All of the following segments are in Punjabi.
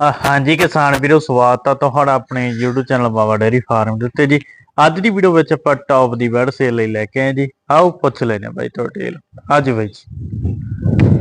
ਹਾਂਜੀ ਕਿਸਾਨ ਵੀਰੋ ਸਵਾਗਤ ਆ ਤੁਹਾਡਾ ਆਪਣੇ YouTube channel Baba dairy farm ਦੇ ਉੱਤੇ ਜੀ। ਅੱਜ ਦੀ ਵੀਡੀਓ ਵਿੱਚ ਆਪਾਂ ਟੌਪ ਦੀ ਬੈਡ ਸੇਲ ਲਈ ਲੈ ਕੇ ਆਏ ਜੀ। ਆਓ ਪੁੱਛ ਲੈਨੇ ਬਾਈ ਟੋਟੇਲ ਅੱਜ ਬਾਈ ਜੀ।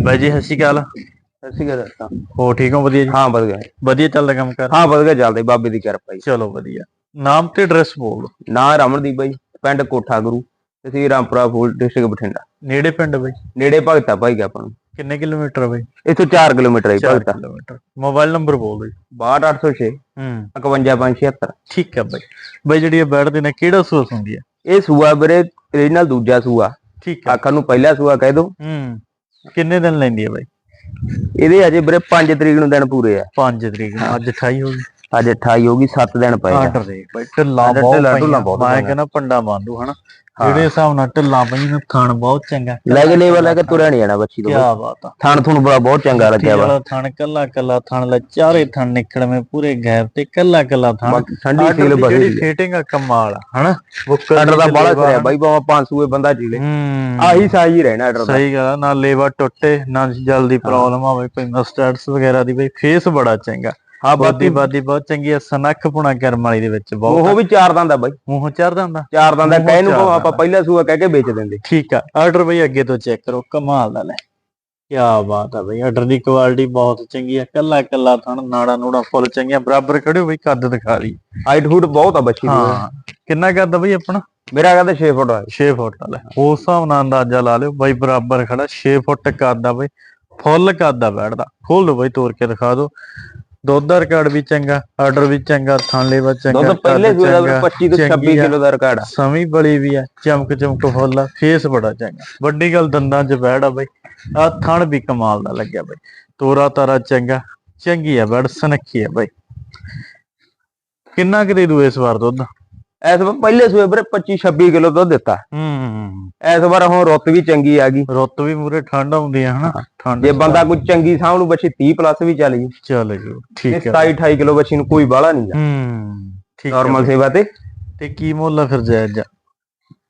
ਬਾਈ ਜੀ ਸਤਿ ਸ਼੍ਰੀ ਅਕਾਲ। ਸਤਿ ਸ਼੍ਰੀ ਅਕਾਲ ਦੋਸਤਾਂ ਹੋ ਠੀਕ ਹੋ? ਵਧੀਆ ਜੀ? ਹਾਂ ਵਧ ਗਿਆ ਵਧੀਆ ਚੱਲਦਾ ਕੰਮ ਕਰ ਹਾਂ ਵਧ ਗਿਆ ਚੱਲਦੇ ਬਾਬੇ ਦੀ ਕਿਰਪਾ ਜੀ। ਚਲੋ ਵਧੀਆ। ਨਾਮ ਤੇ ਐਡਰੈਸ ਬੋਲ। ਦਿਓ। ਨਾਂ ਰਮਨਦੀਪ ਬਾਈ ਪਿੰਡ ਕੋਠਾ ਗੁਰੂ ਤਹਿਸੀਲ ਰਾਮਪੁਰਾ ਫੂਲ ਡਿਸਟ੍ਰਿਕਟ ਬਠਿੰਡਾ। ਨੇੜੇ ਪਿੰਡ ਬਾਈ? ਨੇੜੇ ਭਗਤਾ ਭਾਈ ਗਿਆ ਆਪਾਂ ਨੂੰ। ਕਿੰਨੇ ਕਿਲੋਮੀਟਰ ਬਾਈ? ਇੱਥੋਂ 4 ਕਿਲੋਮੀਟਰ ਹੈ 4 ਭਗਤਾ। ਕਿਲੋਮੀਟਰ। ਮੋਬਾਈਲ ਨੰਬਰ ਬੋਲ ਜੀ। 62806 ਹੂੰ। 51576 ਠੀਕ ਹੈ ਬਾਈ। ਬਾਈ ਜਿਹੜੀ ਇਹ ਬੈਡ ਦੇ ਨੇ ਕਿਹੜਾ ਸੂਸ ਹੁੰਦੀ ਹੈ ਇਹ ਸੂਆ ਵੀਰੇ ਰੀਜਨਲ ਦੂਜਾ ਸੂਆ। ਠੀਕ ਹੈ ਆਖਰ ਨੂੰ ਪਹਿਲਾ ਸੂਆ ਕਹਿ ਦੋ। ਹੂੰ। ਕਿੰਨੇ ਦਿਨ ਲੈਂਦੀ ਹੈ ਬਾਈ? ਇਹਦੇ ਅਜੇ ਵੀਰੇ 5 ਤਰੀਕ ਨੂੰ ਦਿਨ ਪੂਰੇ ਆ। 5 ਤਰੀਕ ਨੂੰ ਅੱਜ 28 ਹੋ ਗਈ। ਅੱਜ 28 ਹੋ ਗਈ 7 ਦਿਨ ਪਏ ਆ। ਆਰਡਰ ਦੇ ਬਈ ਢਿੱਲਾ ਆਰਡਰ ਬਹੁਤ ਢਿੱਲਾ- ਪਈਆਂ। ਢਿੱਲਾ ਬਹੁਤ ਮੈਂ ਪਈਆਂ। ਕਹਿੰਦਾ ਪੰਡਾ ਬਾਂਧੂ ਹਨਾ? ਜਿਹੜੇ ਹਿਸਾਬ ਨਾਲ ਢਿੱਲਾ ਪਈਆਂ ਨੇ ਥਣ ਬਹੁਤ ਚੰਗਾ। ਲੈ ਕੇ ਲੈਵਲ ਲੈ ਕੇ ਤੁਰਿਆ ਨਹੀਂ ਜਾਣਾ ਬੱਚੀ ਕੀ ਤੋਂ ਬਾਤ ਆ। ਥਣ ਥੁਣ ਬੜਾ ਬਹੁਤ ਚੰਗਾ ਲੱਗਿਆ ਵਾ। ਥਣ ਕੱਲਾ ਕੱਲਾ ਥਣ ਲੈ ਚਾਰੇ ਥਣ ਨਿਕਲਵੇਂ ਪੂਰੇ ਗੈਪ ਤੇ ਕੱਲਾ ਕੱਲਾ ਥਣ। ਬਾਕੀ ਠੰਡੀ ਆਰਡਰ ਸੀਲ ਦੀ ਜਿਹੜੀ ਫੀਟਿੰਗ ਆ ਕਮਾਲ ਆ ਹਨਾ? ਬੁੱਕਰ ਆਰਡਰ ਦਾ ਬਾਲਾ ਕਰਿਆ ਬਾਈ ਬਾਵਾ 500 ਬੰਦਾ ਹੂੰ। ਆਹੀ ਸਾਈਜ਼ ਹੀ ਰਹਿਣਾ ਆਰਡਰ ਦਾ। ਸਹੀ ਗੱਲ ਆ ਨਾ ਲੇਵਾ ਟੁੱਟੇ ਨਾ ਜਲਦੀ ਪ੍ਰੋਬਲਮ ਆਵੇ ਕੋਈ ਮਸਟਰਡਸ ਵਗੈਰਾ ਦੀ ਬਈ ਫੇਸ ਬੜਾ ਚੰਗਾ। ਹਾਂ ਬਾਦੀ। ਬਾਦੀ ਬਹੁਤ ਚੰਗੀ ਆ ਸਨੱਖ ਪੁਣਾ ਕਰਮ ਵਾਲੀ ਦੇ ਵਿੱਚ ਬਹੁਤ। ਉਹ ਵੀ ਚਾਰ ਦੰਦ ਆ ਬਾਈ। ਮੂੰਹ ਚੜਦਾ ਹੁੰਦਾ ਚਾਰ ਦੰਦ ਦਾ ਕਹਿ ਨੂੰ ਚਾਰ ਆਪਾਂ ਦੰਦ। ਪਹਿਲਾ ਸੂਆ ਕਹਿ ਕੇ ਵੇਚ ਦਿੰਦੇ। ਠੀਕ ਆ ਆਰਡਰ ਬਈ ਅੱਗੇ ਤੋਂ ਚੈੱਕ ਕਰੋ ਕਮਾਲ ਦਾ ਲੈ। ਕੀ ਬਾਤ ਆ ਬਈ ਆਰਡਰ ਦੀ ਕੁਆਲਿਟੀ ਬਹੁਤ ਚੰਗੀ ਆ ਕੱਲਾ ਕੱਲਾ ਥਣ ਨਾੜਾ ਨੂੜਾ ਫੁੱਲ ਚੰਗੀਆਂ ਬਰਾਬਰ ਖੜਿਓ ਬਈ ਕੱਦ ਦਿਖਾ ਲਈ। ਹਾਈਟ ਹੂਟ ਬਹੁਤ ਆ ਬੱਚੀ ਦੀ। ਹਾਂ ਕਿੰਨਾ ਕੱਦ ਆ ਬਈ ਆਪਣਾ? ਮੇਰਾ ਕਹਿੰਦਾ 6 ਫੁੱਟ ਆ। 6 ਫੁੱਟ ਵਾਲਾ ਉਸ ਹਿਸਾਬ ਨਾਲ ਅੰਦਾਜ਼ਾ ਲਾ ਲਿਓ ਬਈ ਬਰਾਬਰ ਖੜਾ 6 ਫੁੱਟ ਕੱਦ ਆ ਬਈ ਫੁੱਲ ਕੱਦ ਆ ਬੈਠਦਾ। ਖੋਲ ਲਓ ਬਈ ਤੋੜ ਕੇ ਦਿਖਾ ਦਿਓ। ਦੁੱਧ ਦਾ ਰਿਕਾਰਡ ਵੀ ਚੰਗਾ ਆਰਡਰ ਵੀ ਚੰਗਾ ਥਣ ਲੇਵਾ ਚੰਗਾ ਦੁੱਧ ਪਹਿਲੇ ਸੂਏ ਦਾ ਚੰਗਾ, 25 ਤੋਂ 26 ਚੰਗੀ ਆ। ਕਿਲੋ ਦਾ ਰਿਕਾਰਡ ਆ। ਸਮੀ ਬਲੀ ਵੀ ਆ ਚਮਕ ਚਮਕ ਫੁੱਲ ਆ ਫੇਸ ਬੜਾ ਚੰਗਾ। ਵੱਡੀ ਗੱਲ ਦੰਦਾਂ 'ਚ ਬੈੜ ਆ ਬਈ। ਆ ਥਣ ਵੀ ਕਮਾਲ ਦਾ ਲੱਗਿਆ ਬਈ। ਤੋਰਾ ਤਾਰਾ ਚੰਗਾ ਚੰਗੀ ਆ ਬੈੜ ਸਨੱਖੀ ਆ ਬਈ। ਕਿੰਨਾ ਕੁ ਦੇ ਦੂ ਇਸ ਵਾਰ ਦੁੱਧ? ਐਸ ਵਾਰ ਪਹਿਲੇ ਸੂਏ ਵੀਰੇ 25 26 ਕਿਲੋ ਦੁੱਧ ਦਿੱਤਾ। ਹੂੰ। ਐਸ ਵਾਰ ਹੁਣ ਰੁੱਤ ਵੀ ਚੰਗੀ ਆ ਗਈ। ਰੁੱਤ ਵੀ ਮੂਰੇ ਠੰਡ ਆਉਂਦੀ ਆ ਹਨਾ? ਠੰਡ ਜੇ ਬੰਦਾ ਕੋਈ ਚੰਗੀ ਸਾਹ ਨੂੰ ਬੱਚੀ 30 ਪਲੱਸ ਵੀ ਚੱਲ ਗਈ। ਚੱਲ ਜੀ ਠੀਕ ਹੈ 27 28 ਕਿਲੋ ਬੱਚੀ ਨੂੰ ਕੋਈ ਬਾਹਲਾ ਨਹੀਂ ਜਾ ਹੂੰ ਠੀਕ ਹੈ ਨਾਰਮਲ ਸੇਵਾ ਤੇ। ਤੇ ਕੀ ਮੁੱਲ ਆ ਫਿਰ ਜਾਇਜ਼ ਜਾ-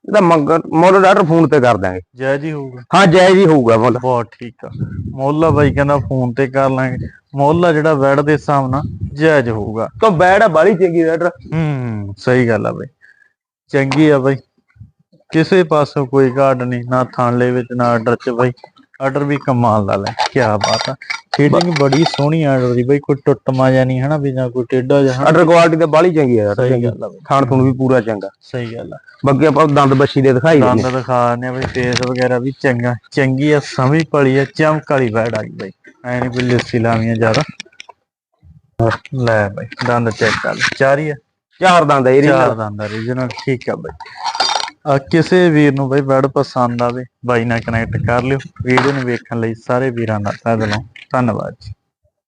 ਇਹਦਾ ਮੰਗਰ ਮੁੱਲ ਡਾਕਟਰ ਫੋਨ ਤੇ ਕਰ ਦਾਂਗੇ। ਜਾਇਜ਼ ਹੀ ਹੋਊਗਾ। ਹਾਂ ਜਾਇਜ਼ ਹੀ ਹੋਊਗਾ ਮੁੱਲ। ਬਹੁਤ ਠੀਕ ਆ। ਮੁੱਲ ਆ ਬਾਈ ਕਹਿੰਦਾ ਫੋਨ ਤੇ ਕਰ ਲਾਂਗੇ। ਮੁੱਲ ਆ ਜਿਹੜਾ ਵੈੜ ਦੇ ਹਿਸਾਬ ਨਾਲ ਜਾਇਜ਼ ਹੋਊਗਾ। ਤੋਂ ਬੈੜ ਆ ਬਾਲੀ ਚੰਗੀ ਡਾਕਟਰ ਹੂੰ ਸਹੀ ਗੱਲ ਆ ਬਈ। ਚੰਗੀ ਆ ਬਈ। ਕਿਸੇ ਪਾਸੋਂ ਕੋਈ ਘਾਟ ਨਹੀਂ ਨਾ ਥਾਂਲੇ ਵਿੱਚ ਨਾ ਆਰਡਰ ਚ ਬਈ। ਆਰਡਰ ਵੀ ਕਮਾਲ ਦਾ ਲੈ ਕੀ ਬਾਤ ਆ। ਫੀਡਿੰਗ ਬੜੀ ਸੋਹਣੀ ਆਰਡਰ ਦੀ ਬਈ ਕੋਈ ਟੁੱਟਮਾ ਜਾਂ ਨਹੀਂ ਹਨਾ ਵੀ ਜਾਂ ਕੋਈ ਟੇਢਾ ਜਾਂ। ਆਰਡਰ ਕੁਆਲਿਟੀ ਤੇ ਬਾਲੀ ਚੰਗੀ ਆ ਸਹੀ ਗੱਲ ਆ ਬਈ। ਖਾਣ ਥੁਣ ਵੀ ਪੂਰਾ ਚੰਗਾ। ਸਹੀ ਗੱਲ ਆ। ਬਾਕੀ ਆਪਾਂ ਦੰਦ ਬੱਛੀ ਦੇ ਦਿਖਾਈ ਦਿੰਦੇ ਦੰਦ ਦਿਖਾ ਆ ਬਈ ਫੇਸ ਵਗੈਰਾ ਵੀ ਚੰਗਾ। ਚੰਗੀ ਆ ਸਮੀ ਪਲੀ ਆ ਚਮਕ ਵਾਲੀ ਬੈੜ ਆ ਗਈ ਬਈ। ਐ ਨਹੀਂ ਕੋਈ ਲਿੱਸੀ ਲਾਵੀਆਂ ਜ਼ਿਆਦਾ। ਲੈ ਬਈ ਦੰਦ ਚੈੱਕ ਕਰ ਲੈ। ਚਾਰ ਹੀ ਆ। ਚਾਰ ਦੰਦ ਆ ਇਹ ਚਾਰ ਦੰਦ origignal ਠੀਕ ਆ ਬਈ। ਆ ਕਿਸੇ ਵੀਰ ਨੂੰ ਬਈ ਬੈਡ ਪਸੰਦ ਆਵੇ, ਬਾਈ ਨਾਲ ਕਨੈਕਟ ਕਰ ਲਿਓ। ਵੀਡੀਓ ਨੂੰ ਵੇਖਣ ਲਈ ਸਾਰੇ ਵੀਰਾਂ ਦਾ ਤਹਿ ਦਿਲੋਂ ਧੰਨਵਾਦ ਜੀ।